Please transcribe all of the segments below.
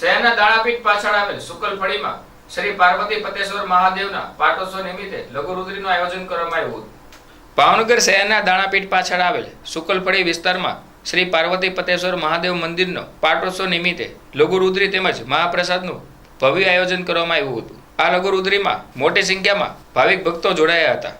શહેરના દાણાપીઠ પાછળ આવેલ શુકલફળીમાં શ્રી પાર્વતી પતેશ્વર મહાદેવના પાટોત્સવ નિમિત્તે લઘુરુદ્રીનું આયોજન કરવામાં આવ્યું હતું. ભાવનગર શહેરના દાણાપીઠ પાછળ આવેલ શુકલફળી વિસ્તારમાં શ્રી પાર્વતી પતેશ્વર મહાદેવ મંદિરનો પાટોત્સવ નિમિત્તે લઘુરુદ્રી તેમજ મહાપ્રસાદનું ભવ્ય આયોજન કરવામાં આવ્યું હતું. આ લઘુરુદ્રીમાં મોટી સંખ્યામાં ભાવિક ભક્તો જોડાયા હતા.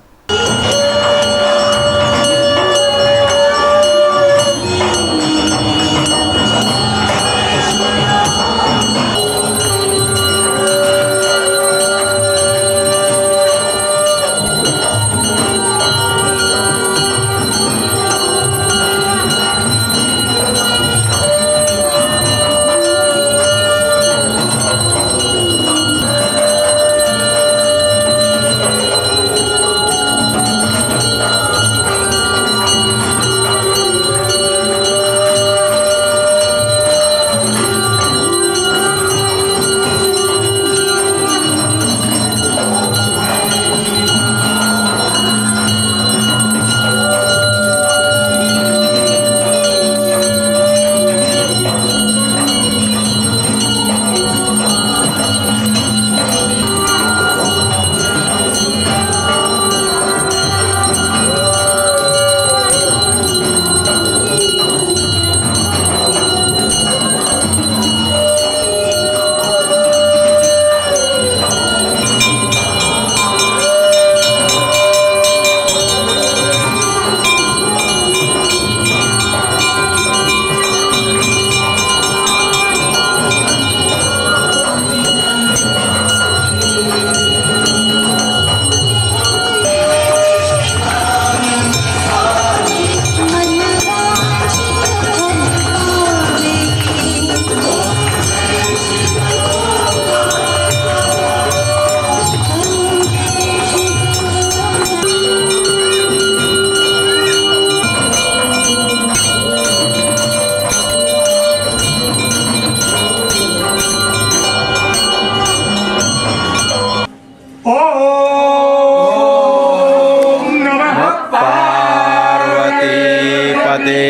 দে